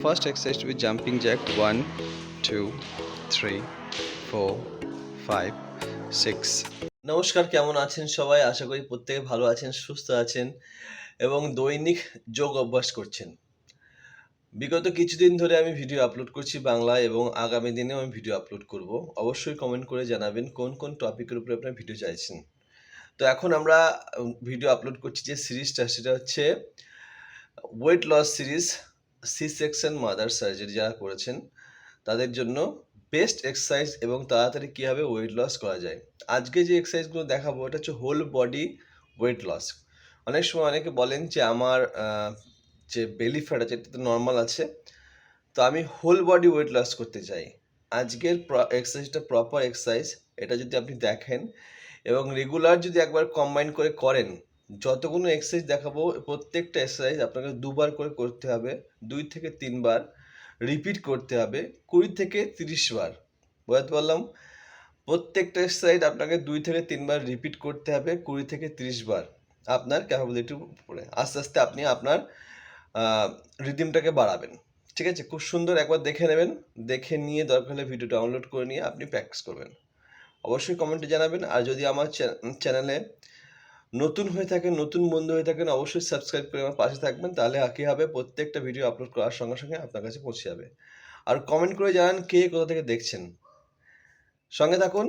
First exercise with jumping jack one, two, three, four, five, six. নমস্কার কেমন আছেন সবাই? আশা করি প্রত্যেকে ভালো আছেন সুস্থ আছেন এবং দৈনিক যোগ অভ্যাস করছেন। বিগত কিছুদিন ধরে আমি ভিডিও আপলোড করছি বাংলায় এবং আগামী দিনেও আমি ভিডিও আপলোড করব। অবশ্যই কমেন্ট করে জানাবেন কোন কোন টপিকের উপরে আপনারা ভিডিও চাইছেন। তো এখন আমরা ভিডিও আপলোড করছি যে সিরিজটা সেটা হচ্ছে weight loss series C section mother surgery যারা করেছেন, তাদের জন্য বেস্ট এক্সারসাইজ এবং তাড়াতাড়ি কীভাবে ওয়েট লস করা যায়। আজকে যে এক্সারসাইজগুলো দেখাবো, এটা হচ্ছে হোল বডি ওয়েট লস অনেক সময় অনেকে বলেন যে, আমার যে বেলি ফ্যাট আছে, এটা তো নর্মাল আছে। তো আমি হোল বডি ওয়েট লস করতে চাই। আজকের এক্সারসাইজটা প্রপার এক্সারসাইজ এটা যদি আপনি দেখেন এবং রেগুলার যদি একবার কম্বাইন করে করেন যতগুলো এক্সারসাইজ দেখাবো, প্রত্যেকটা এক্সারসাইজ আপনাকে দুবার করে করতে হবে, দুই থেকে তিনবার রিপিট করতে হবে, কুড়ি থেকে তিরিশ বার। বোঝাতে পারলাম? প্রত্যেকটা এক্সারসাইজ আপনাকে দুই থেকে তিনবার রিপিট করতে হবে, কুড়ি থেকে তিরিশ বার আপনার ক্যাপাবিলিটির উপরে। আস্তে আস্তে আপনি আপনার রিদিমটাকে বাড়াবেন। ঠিক আছে? খুব সুন্দর একবার দেখে নেবেন, দেখে নিয়ে দরকার হলে ভিডিও ডাউনলোড করে নিয়ে আপনি প্র্যাকটিস করবেন। অবশ্যই কমেন্টে জানাবেন, আর যদি আমার চ্যানেলে নতুন হয়ে থাকেন, নতুন বন্ধু হয়ে থাকেন, অবশ্যই সাবস্ক্রাইব করে আমার পাশে থাকবেন, তাহলে কী হবে? প্রত্যেকটা ভিডিও আপলোড করার সঙ্গে সঙ্গে আপনার কাছে পৌঁছে যাবে। আর কমেন্ট করে জানান কে কোথা থেকে দেখছেন। সঙ্গে থাকুন,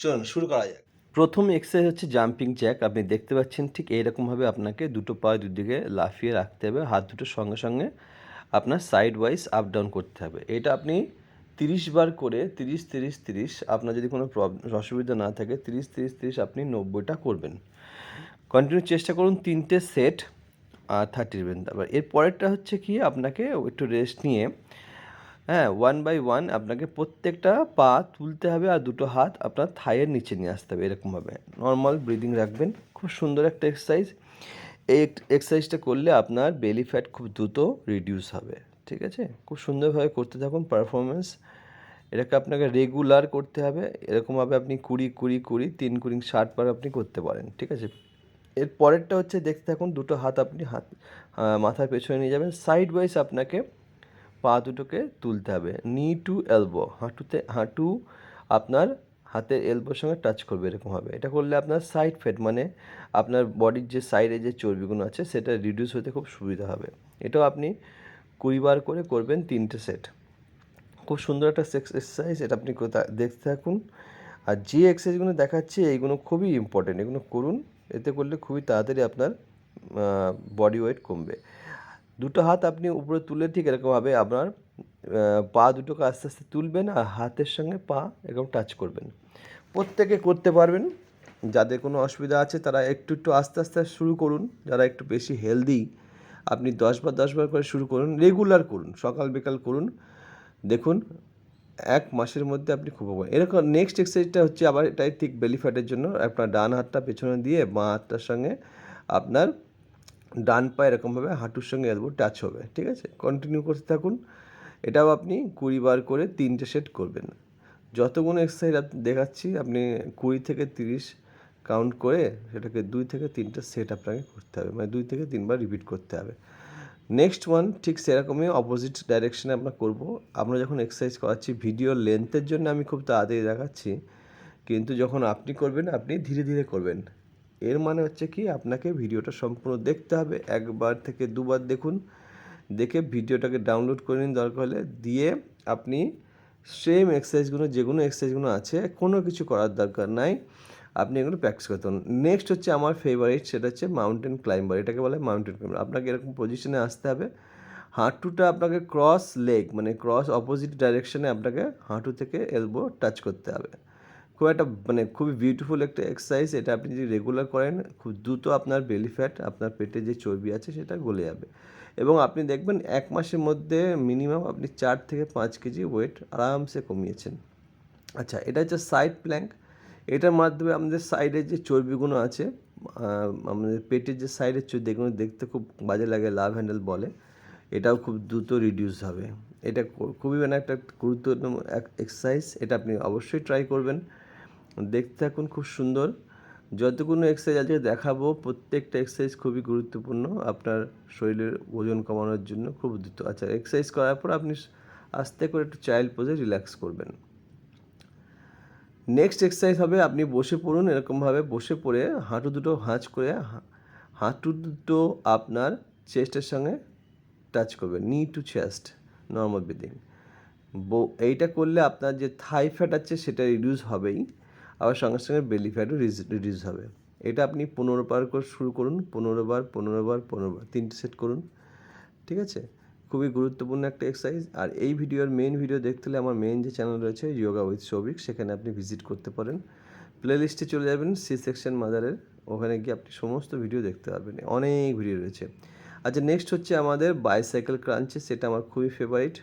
চলুন, শুরু করা যাক। প্রথম এক্সারসাইজ হচ্ছে জাম্পিং জ্যাক আপনি দেখতে পাচ্ছেন ঠিক এইরকমভাবে আপনাকে দুটো পা দুদিকে লাফিয়ে রাখতে হবে, হাত দুটো সঙ্গে সঙ্গে আপনার সাইড ওয়াইজ আপ ডাউন করতে হবে। এটা আপনি তিরিশ বার করে তিরিশ তিরিশ তিরিশ আপনার যদি কোনো প্রবলেম অসুবিধা না থাকে, তিরিশ তিরিশ তিরিশ আপনি নব্বইটা করবেন। কন্টিনিউ চেষ্টা করুন তিনটে সেট থার্টি নেবেন তারপর এর পরেরটা হচ্ছে কি, আপনাকে একটু রেস্ট নিয়ে হ্যাঁ ওয়ান বাই ওয়ান আপনাকে প্রত্যেকটা পা তুলতে হবে আর দুটো হাত আপনার থাইয়ের নিচে নিয়ে আসতে হবে এরকমভাবে। নর্মাল ব্রিদিং রাখবেন, খুব সুন্দর একটা এক্সারসাইজ এই এক্সারসাইজটা করলে আপনার বেলি ফ্যাট খুব দ্রুত রিডিউস হবে, ঠিক আছে? খুব সুন্দরভাবে করতে থাকুন পারফরমেন্স এটাকে আপনাকে রেগুলার করতে হবে। এরকমভাবে আপনি কুড়ি কুড়ি কুড়ি, তিন, কুড়ি, ষাট বার আপনি করতে পারেন, ঠিক আছে? এর পরেরটা হচ্ছে দেখতে থাকুন, দুটো হাত আপনি হাত মাথার পেছনে নিয়ে যাবেন সাইড ওয়াইজ আপনাকে পা দুটোকে তুলতে হবে নি টু এলবো হাঁটুতে, হাঁটু আপনার হাতের এলবোর সঙ্গে টাচ করবে এরকম হবে। এটা করলে আপনার সাইড ফেট মানে আপনার বডির যে সাইডে যে চর্বিগুলো আছে, সেটা রিডিউস হতে খুব সুবিধা হবে। এটাও আপনি কুড়ি বার করে করবেন তিনটে সেট খুব সুন্দর একটা সেক্স এক্সারসাইজ এটা আপনি দেখতে থাকুন। আর যে এক্সারসাইজগুলো দেখাচ্ছি, এইগুলো খুবই ইম্পর্টেন্ট এগুলো করুন। এতে করলে খুবই তাড়াতাড়ি আপনার বডি ওয়েট কমবে। দুটো হাত আপনি উপরে তুলে ঠিক এরকমভাবে আপনার পা দুটোকে আস্তে আস্তে তুলবেন আর হাতের সঙ্গে পা এরকম টাচ করবেন। প্রত্যেকে করতে পারবেন। যাদের কোনো অসুবিধা আছে তারা একটু একটু আস্তে আস্তে শুরু করুন। যারা একটু বেশি হেলদি আপনি দশ বার দশ বার করে শুরু করুন। রেগুলার করুন। সকাল বিকাল করুন। দেখুন এক মাসের মধ্যে আপনি খুব পাবেন এরকম নেক্সট এক্সারসাইজটা হচ্ছে আবার এটাই ঠিক বেলি ফ্যাটের জন্য। আপনার ডান হাতটা পেছনে দিয়ে বাঁ হাতটার সঙ্গে আপনার ডান পা এরকমভাবে হাঁটুর সঙ্গে এলবো টাচ হবে। ঠিক আছে? কন্টিনিউ করতে থাকুন। এটাও আপনি কুড়ি বার করে তিনটে সেট করবেন। যতগুলো এক্সারসাইজ আপনি দেখাচ্ছি, আপনি কুড়ি থেকে তিরিশ কাউন্ট করে সেটাকে দুই থেকে তিনটে সেট আপনাকে করতে হবে। মানে দুই থেকে তিনবার রিপিট করতে হবে। নেক্সট ওয়ান ঠিক সেরকমই অপোজিট ডাইরেকশানে আমরা করব। আমরা যখন এক্সারসাইজ করাচ্ছি ভিডিও লেন্থের জন্য আমি খুব তাড়াতাড়ি দেখাচ্ছি। কিন্তু যখন আপনি করবেন, আপনি ধীরে ধীরে করবেন। এর মানে হচ্ছে কি, আপনাকে ভিডিওটা সম্পূর্ণ দেখতে হবে। একবার থেকে দুবার দেখুন। দেখে ভিডিওটাকে ডাউনলোড করে নিন দরকার হলে। দিয়ে আপনি সেম এক্সারসাইজগুলো যেগুলো এক্সারসাইজগুলো আছে, কোনো কিছু করার দরকার নাই। আপনি এগুলো প্র্যাকটিস করতে পারেন। নেক্সট হচ্ছে আমার ফেভারিট সেটা হচ্ছে মাউন্টেন ক্লাইম্বার এটাকে বলে মাউন্টেন ক্লাইম্বার আপনাকে এরকম পজিশনে আসতে হবে। হাঁটুটা আপনাকে ক্রস লেগ মানে ক্রস অপোজিট ডাইরেকশনে আপনাকে হাঁটু থেকে এলবো টাচ করতে হবে। খুব একটা মানে খুবই বিউটিফুল একটা এক্সারসাইজ এটা আপনি যদি রেগুলার করেন, খুব দ্রুত আপনার বেলি ফ্যাট আপনার পেটে যে চর্বি আছে, সেটা গলে যাবে। এবং আপনি দেখবেন এক মাসের মধ্যে মিনিমাম আপনি চার থেকে পাঁচ কেজি ওয়েট আরামসে কমিয়েছেন। আচ্ছা এটা হচ্ছে সাইড প্ল্যাঙ্ক এটার মাধ্যমে আমাদের সাইডের যে চর্বিগুলো আছে আমাদের পেটের যে সাইডের চর্বি যেগুলো দেখতে খুব বাজে লাগে লাভ হ্যান্ডেল বলে। এটাও খুব দ্রুত রিডিউস হবে। এটা খুবই মানে একটা গুরুত্বপূর্ণ এক্সারসাইজ এটা আপনি অবশ্যই ট্রাই করবেন। দেখতে থাকুন, খুব সুন্দর। যতগুলো এক্সারসাইজ আজকে দেখাবো, প্রত্যেকটা এক্সারসাইজ খুবই গুরুত্বপূর্ণ। আপনার শরীরের ওজন কমানোর জন্য খুব দ্রুত। আচ্ছা এক্সারসাইজ করার পর আপনি আস্তে করে একটু চাইল্ড পোজে রিল্যাক্স করবেন। নেক্সট এক্সারসাইজ হবে আপনি বসে পড়ুন, এরকমভাবে বসে পড়ে হাঁটু দুটো হাঁচ করে হাঁটু দুটো আপনার চেস্টের সঙ্গে টাচ করবে নি টু চেস্ট নর্মাল ব্রিদিং এইটা করলে আপনার যে থাই ফ্যাট আছে সেটা রিডিউস হবেই, আবার সঙ্গে সঙ্গে বেলি ফ্যাটও রিডিউস হবে। এটা আপনি পনেরো বার করে শুরু করুন, পনেরো বার পনেরো বার পনেরো বার, তিনটে সেট করুন, ঠিক আছে? খুবই গুরুত্বপূর্ণ একটা এক্সারসাইজ আর এই ভিডিওর মেন ভিডিও দেখতে হলে আমার মেন যে চ্যানেল রয়েছে যোগা উইথ সৌভিক সেখানে আপনি ভিজিট করতে পারেন। প্লে লিস্টে চলে যাবেন সি সেকশন মাদারের ওখানে গিয়ে আপনি সমস্ত ভিডিও দেখতে পারবেন। অনেক ভিডিও রয়েছে। আচ্ছা নেক্সট হচ্ছে আমাদের বাইসাইকেল ক্রাঞ্চে সেটা আমার খুবই ফেভারিট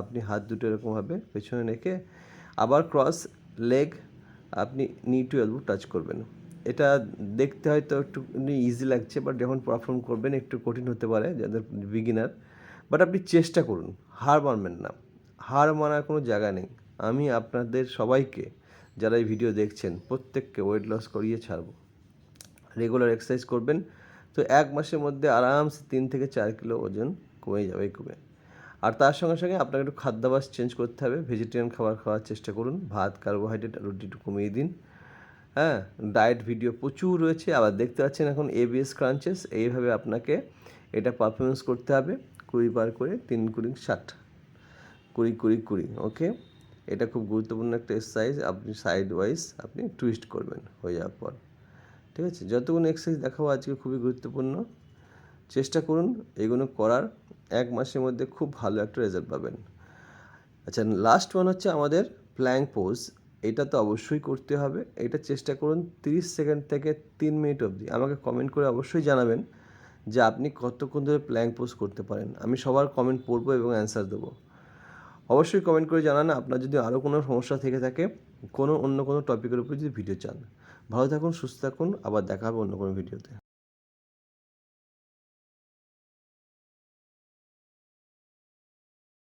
আপনি হাত দুটো এরকমভাবে পেছনে রেখে আবার ক্রস লেগ আপনি নি টু এলবো টাচ করবেন। এটা দেখতে হয়তো একটু ইজি লাগছে বাট যখন পারফর্ম করবেন, একটু কঠিন হতে পারে, যাদের বিগিনার বাট আপনি চেষ্টা করুন, হার মানবেন না। হার মানার কোনো জায়গা নেই। আমি আপনাদের সবাইকে, যারা এই ভিডিও দেখছেন, প্রত্যেককে ওয়েট লস করিয়ে ছাড়বো। রেগুলার এক্সারসাইজ করবেন, তো এক মাসের মধ্যে আরামসে তিন থেকে চার কিলো ওজন কমে যাবে, কমে। আর তার সঙ্গে সঙ্গে আপনাকে একটু খাদ্যাভ্যাস চেঞ্জ করতে হবে। ভেজিটেরিয়ান খাবার খাওয়ার চেষ্টা করুন। ভাত কার্বোহাইড্রেট রুটি একটু কমিয়ে দিন। হ্যাঁ ডায়েট ভিডিও প্রচুর রয়েছে। আবার দেখতে পাচ্ছেন এখন এবিএস ক্রাঞ্চেস এইভাবে আপনাকে এটা পারফরমেন্স করতে হবে। কুড়ি বার করে তিন কুড়ি ষাট। কুড়ি কুড়ি কুড়ি, ওকে? এটা খুব গুরুত্বপূর্ণ একটা এক্সারসাইজ আপনি সাইড ওয়াইজ আপনি টুইস্ট করবেন, হয়ে যাওয়ার পর। ঠিক আছে? যতগুলো এক্সারসাইজ দেখাবো আজকে খুবই গুরুত্বপূর্ণ। চেষ্টা করুন এগুলো করার, এক মাসের মধ্যে খুব ভালো একটা রেজাল্ট পাবেন। আচ্ছা লাস্ট ওয়ান হচ্ছে আমাদের প্ল্যাঙ্ক পোজ এটা তো অবশ্যই করতে হবে। এটা চেষ্টা করুন তিরিশ সেকেন্ড থেকে তিন মিনিট অবধি। আমাকে কমেন্ট করে অবশ্যই জানাবেন। যে আপনি কতক্ষণ ধরে প্ল্যাঙ্ক পোস্ট করতে পারেন। আমি সবার কমেন্ট পড়ব এবং অ্যান্সার দেবো। অবশ্যই কমেন্ট করে জানান, আপনার যদি আরও কোনো সমস্যা থেকে থাকে, কোনো অন্য কোনো টপিকের উপর যদি ভিডিও চান। ভালো থাকুন, সুস্থ থাকুন, আবার দেখা হবে অন্য কোনো ভিডিওতে